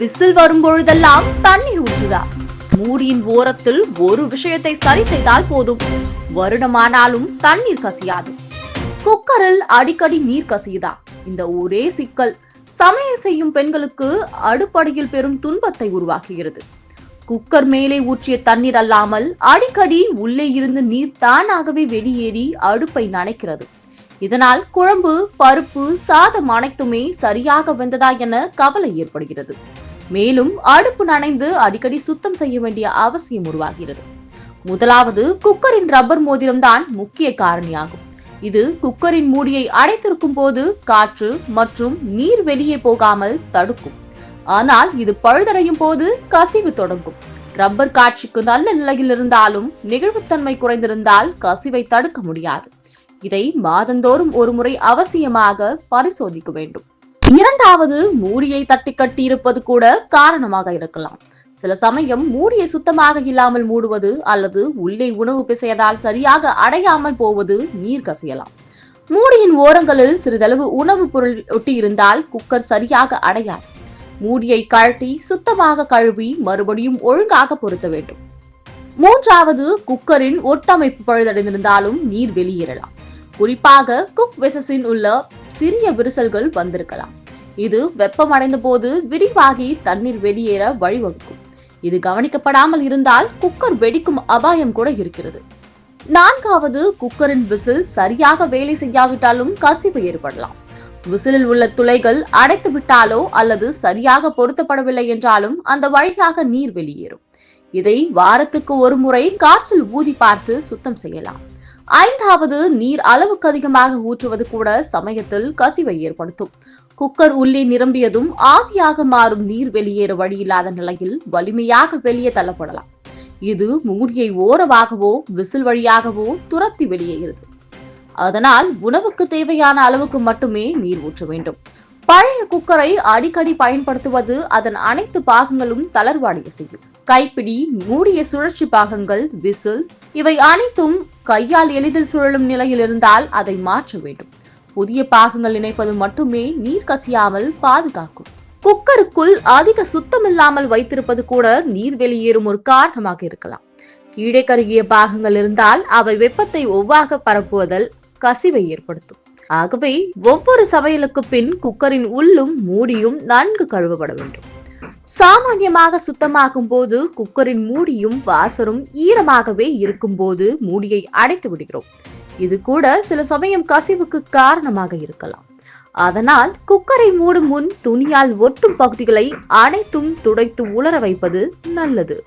Whistle வரும் பொழுதெல்லாம் தண்ணீர் ஊற்றுதா? மூடியின் ஓரத்தில் ஒரு விஷயத்தை சரி செய்தால் போதும். வருடமானாலும் தண்ணீர் கசியாது. குக்கரில் அடிக்கடி நீர் கசியுதா? இந்த ஒரே சிக்கல் சமையல் செய்யும் பெண்களுக்கு அடுப்படியில் பெரும் துன்பத்தை உருவாக்குகிறது. குக்கர் மேலே ஊற்றிய தண்ணீர் அல்லாமல் அடிக்கடி உள்ளே இருந்து நீர் தானாகவே வெளியேறி அடுப்பை நனைக்கிறது. இதனால் குழம்பு பருப்பு சாதம் அனைத்துமே சரியாக வெந்ததா என கவலை ஏற்படுகிறது. மேலும் அடுப்பு நனைந்து அடிக்கடி சுத்தம் செய்ய வேண்டிய அவசியம் உருவாகிறது. முதலாவது குக்கரின் ரப்பர் மோதிரம் தான் முக்கிய காரணியாகும். இது குக்கரின் மூடியை அடைத்திருக்கும் போது காற்று மற்றும் நீர் வெளியே போகாமல் தடுக்கும். ஆனால் இது பழுதடையும் போது கசிவு தொடங்கும். ரப்பர் காட்சிக்கு நல்ல நிலையில் இருந்தாலும் நெகிழ்வுத்தன்மை குறைந்திருந்தால் கசிவை தடுக்க முடியாது. இதை மாதந்தோறும் ஒரு முறை அவசியமாக பரிசோதிக்க வேண்டும். இரண்டாவது மூடியை தட்டி கட்டி இருப்பது கூட காரணமாக இருக்கலாம். சில சமயம் மூடியை சுத்தமாக இல்லாமல் மூடுவது அல்லது உள்ளே உணவு பிசையதால் சரியாக அடையாமல் போவது நீர் கசியலாம். மூடியின் ஓரங்களில் சிறிதளவு உணவுப் பொருள் ஒட்டி இருந்தால் குக்கர் சரியாக அடையாது. மூடியை கழட்டி சுத்தமாக கழுவி மறுபடியும் ஒழுங்காக பொருத்த வேண்டும். மூன்றாவது குக்கரின் ஒட்டமைப்பு பழுதடைந்திருந்தாலும் நீர் வெளியேறலாம். குறிப்பாக குக் வெசஸின் உள்ள சிறிய விரிசல்கள் வந்திருக்கலாம். இது வெப்பமடைந்த போது விரிவாகி தண்ணீர் வெளியேற வழிவகுக்கும். இது கவனிக்கப்படாமல் இருந்தால் குக்கர் வெடிக்கும் அபாயம் கூட இருக்கிறது. நான்காவது குக்கரின் விசில் சரியாக வேலை செய்யாவிட்டாலும் கசிவு ஏற்படலாம். விசிலில் உள்ள துளைகள் அடைத்து விட்டாலோ அல்லது சரியாக பொருத்தப்படவில்லை என்றாலும் அந்த வழியாக நீர் வெளியேறும். இதை வாரத்துக்கு ஒரு முறை காற்றில் ஊதி பார்த்து சுத்தம் செய்யலாம். ஐந்தாவது நீர் அளவுக்கு அதிகமாக ஊற்றுவது கூட சமயத்தில் கசிவை ஏற்படுத்தும். குக்கர் உள்ளே நிரம்பியதும் ஆவியாக மாறும் நீர் வெளியேற வழியில்லாத நிலையில் வலிமையாக வெளியே தள்ளப்படலாம். இது மூடியை ஓரமாகவோ விசில் வழியாகவோ துரத்தி வெளியேறுது. அதனால் உணவுக்கு தேவையான அளவுக்கு மட்டுமே நீர் ஊற்ற வேண்டும். பழைய குக்கரை அடிக்கடி பயன்படுத்துவது அதன் அனைத்து பாகங்களும் தளர்வாடைய செய்யும். கைப்பிடி மூடிய சுழற்சி பாகங்கள் விசில் இவை அனைத்தும் கையால் எளிதில் சுழலும் நிலையில் இருந்தால் அதை மாற்ற வேண்டும். புதிய பாகங்கள் இணைப்பது மட்டுமே நீர் கசியாமல் பாதுகாக்கும். குக்கருக்குள் அதிக சுத்தமில்லாமல் வைத்திருப்பது கூட நீர் வெளியேறும் ஒரு காரணமாக இருக்கலாம். கீழே கருகிய பாகங்கள் இருந்தால் அவை வெப்பத்தை ஒவ்வாக பரப்புவதால் கசிவை ஏற்படுத்தும். ஆகவே ஒவ்வொரு சமையலுக்கு பின் குக்கரின் உள்ளும் மூடியும் நன்கு கழுவப்பட வேண்டும். சாமானியமாக சுத்தமாகும் போது குக்கரின் மூடியும் வாசரும் ஈரமாகவே இருக்கும் போது மூடியை அடைத்து விடுகிறோம். இது கூட சில சமயம் கசிவுக்கு காரணமாக இருக்கலாம். அதனால் குக்கரை மூடும் முன் துணியால் ஒட்டும் பகுதிகளை அனைத்தும் துடைத்து உலர வைப்பது நல்லது.